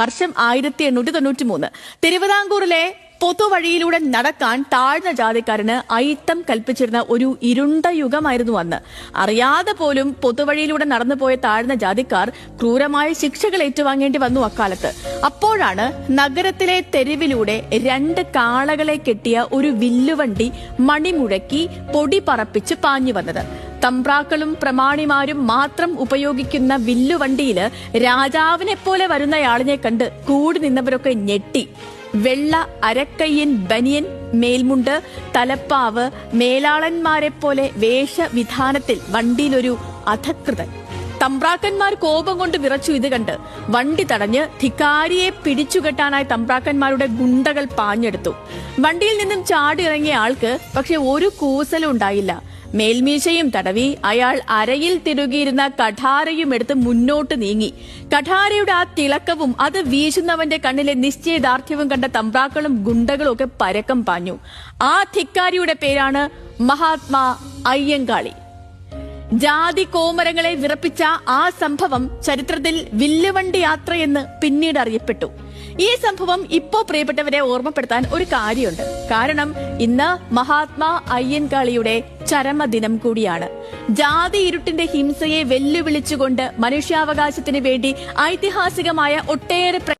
വർഷം ആയിരത്തി എണ്ണൂറ്റി തൊണ്ണൂറ്റി മൂന്ന് തിരുവിതാംകൂറിലെ പൊതുവഴിയിലൂടെ നടക്കാൻ താഴ്ന്ന ജാതിക്കാരന് അയിത്തം കൽപ്പിച്ചിരുന്ന ഒരു ഇരുണ്ട യുഗമായിരുന്നു അന്ന്. അറിയാതെ പോലും പൊതുവഴിയിലൂടെ നടന്നുപോയ താഴ്ന്ന ജാതിക്കാർ ക്രൂരമായ ശിക്ഷകൾ ഏറ്റുവാങ്ങേണ്ടി വന്നു അക്കാലത്ത്. അപ്പോഴാണ് നഗരത്തിലെ തെരുവിലൂടെ രണ്ട് കാളകളെ കെട്ടിയ ഒരു വില്ലുവണ്ടി മണിമുഴക്കി പൊടി പറപ്പിച്ച് പാഞ്ഞു വന്നത്. തമ്പ്രാക്കളും പ്രമാണിമാരും മാത്രം ഉപയോഗിക്കുന്ന വില്ലുവണ്ടിയിൽ രാജാവിനെ പോലെ വരുന്നയാളിനെ കണ്ട് കൂടി നിന്നവരൊക്കെ ഞെട്ടി. വെള്ള അരക്കയ്യൻ ബനിയൻ മേൽമുണ്ട് തലപ്പാവ് മേലാളന്മാരെ പോലെ വേഷവിധാനത്തിൽ വണ്ടിയിലൊരു അധകൃതൻ. തമ്പ്രാക്കന്മാർ കോപം കൊണ്ട് വിറച്ചു ഇത് കണ്ട് വണ്ടി തടഞ്ഞ് ധിക്കാരിയെ പിടിച്ചുകെട്ടാനായി തമ്പ്രാക്കന്മാരുടെ ഗുണ്ടകൾ പാഞ്ഞെടുത്തു. വണ്ടിയിൽ നിന്നും ചാടി ഇറങ്ങിയ ആൾക്ക് പക്ഷെ ഒരു കൂസലും ഉണ്ടായില്ല. മേൽമീശയും തടവി അയാൾ അരയിൽ തിരുകിയിരുന്ന കഠാരയും എടുത്ത് മുന്നോട്ട് നീങ്ങി. കഠാരയുടെ ആ തിളക്കവും അത് വീശുന്നവന്റെ കണ്ണിലെ നിശ്ചയദാർഢ്യവും കണ്ട തമ്പ്രാക്കളും ഗുണ്ടകളും ഒക്കെ പരക്കം പാഞ്ഞു. ആ ധിക്കാരിയുടെ പേരാണ് മഹാത്മാ അയ്യങ്കാളി. ജാതി കോമരങ്ങളെ വിറപ്പിച്ച ആ സംഭവം ചരിത്രത്തിൽ വില്ലുവണ്ടി യാത്രയെന്ന് പിന്നീട് അറിയപ്പെട്ടു. ഈ സംഭവം ഇപ്പോ പ്രിയപ്പെട്ടവരെ ഓർമ്മപ്പെടുത്താൻ ഒരു കാര്യമുണ്ട്. കാരണം ഇന്ന് മഹാത്മാ അയ്യൻകാളിയുടെ ചരമദിനം കൂടിയാണ്. ജാതി ഇരുട്ടിന്റെ ഹിംസയെ വെല്ലുവിളിച്ചുകൊണ്ട് മനുഷ്യാവകാശത്തിന് വേണ്ടി ഐതിഹാസികമായ ഒട്ടേറെ